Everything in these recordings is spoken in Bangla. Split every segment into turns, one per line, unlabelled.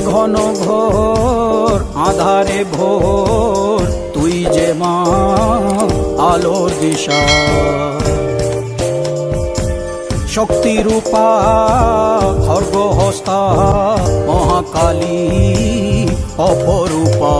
ঘন ঘোর, আধারে ভোর, তুই যে মা আলো দিশা। শক্তি রূপা খর্গ হস্তা মহাকালী অপরূপা।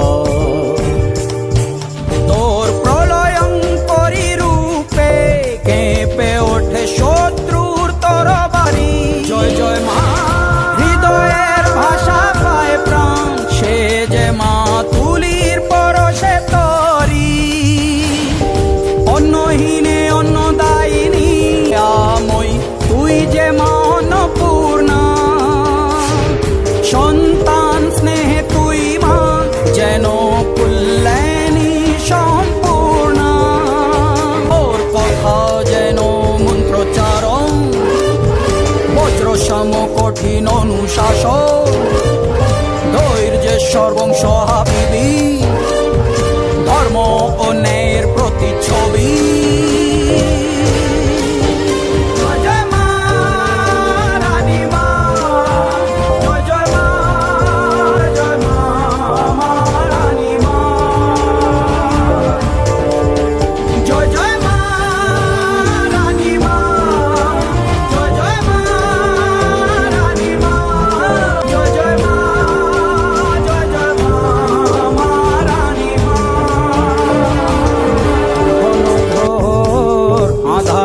শাসন ধৈর্যের সর্বংশ হাবিবি ধর্ম ও ন্যায়ের প্রতিচ্ছবি।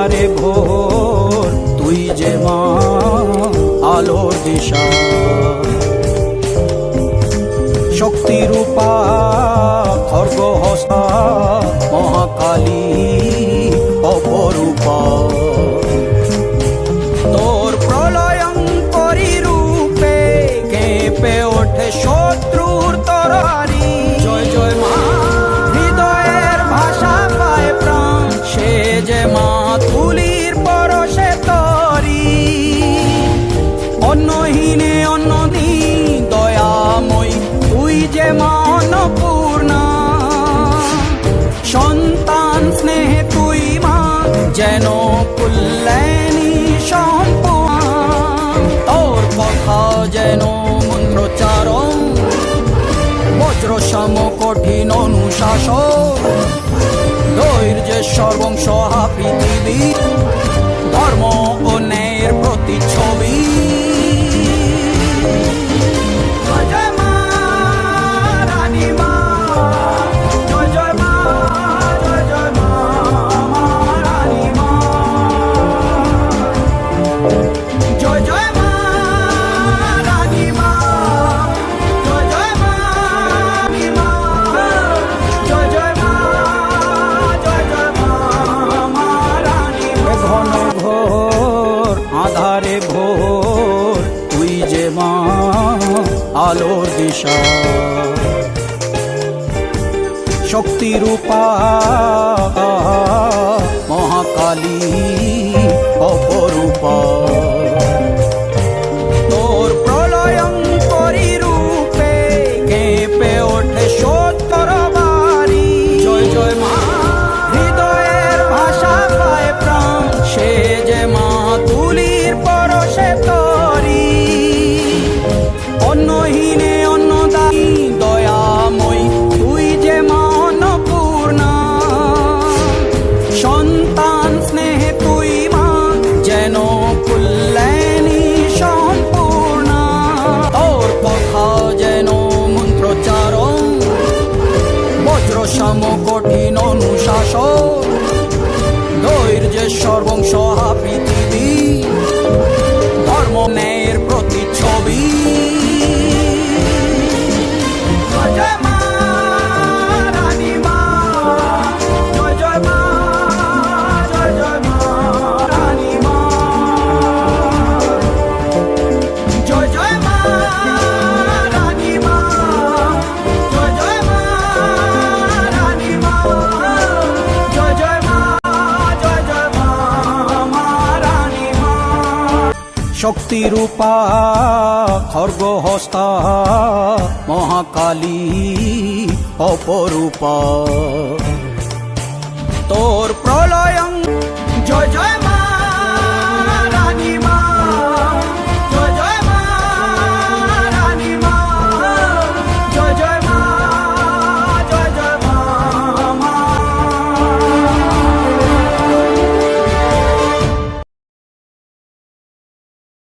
ধারে ভোর তুই যে মা আলোর দিশা। শক্তি রূপা খর্গ হসা মহাকালী অপরূপা। যে মন পূর্ণ। সন্তান স্নেহে তুই মা, যেন কুল্যাণী সম্পূর্ণ। তোর কথা যেন মন্ত্রচারণ বজ্র সম কঠিন অনুশাসন। দৈর্যের সর্বংশ হা পৃথিবী ধর্ম ও আলোর দিশা। শক্তি রূপা মহাকালী অপ রহিনে অন্নদায়ী, দয়াময়, তুই যে মনপূর্ণা সন্তান স্নেহে তুই মা, যেন কুল্যাণী সম্পূর্ণা। তোর কথা যেন মন্ত্রচারণ বজ্র সাম কঠিন সর্বংশ হাপি দিদি শক্তি শক্তিরূপা খর্গহস্তা মহাকালী অপরূপা। তোর প্রলয়ং